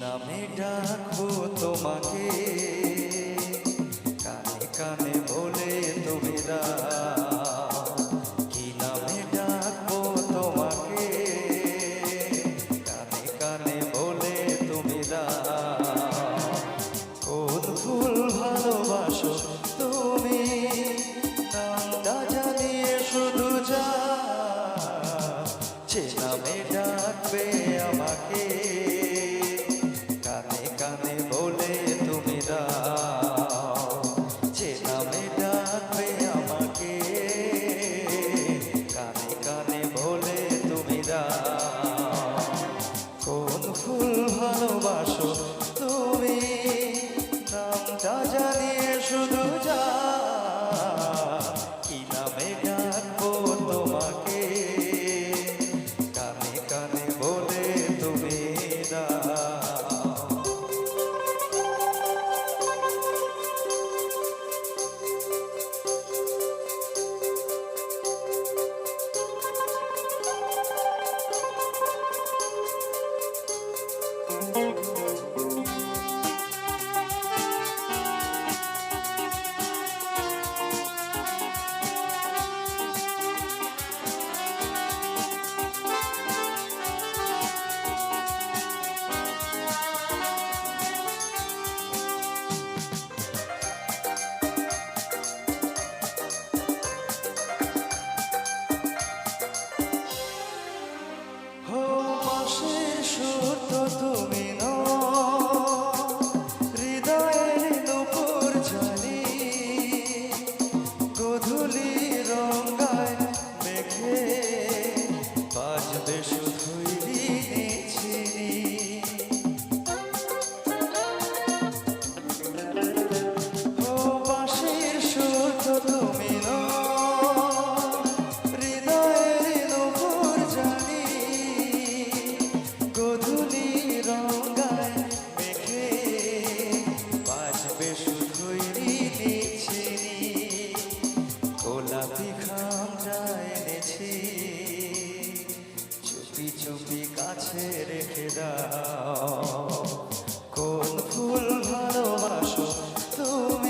নামে ডাকবো তোমাকে। জানিয়ে শুধু যা। চুপি চুপি কাছে রেখে দাও। কোন ফুল ভালোবাসো তুমি?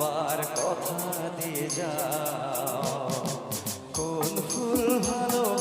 বার কথা দিয়ে যাও। কোন ফুল ভালো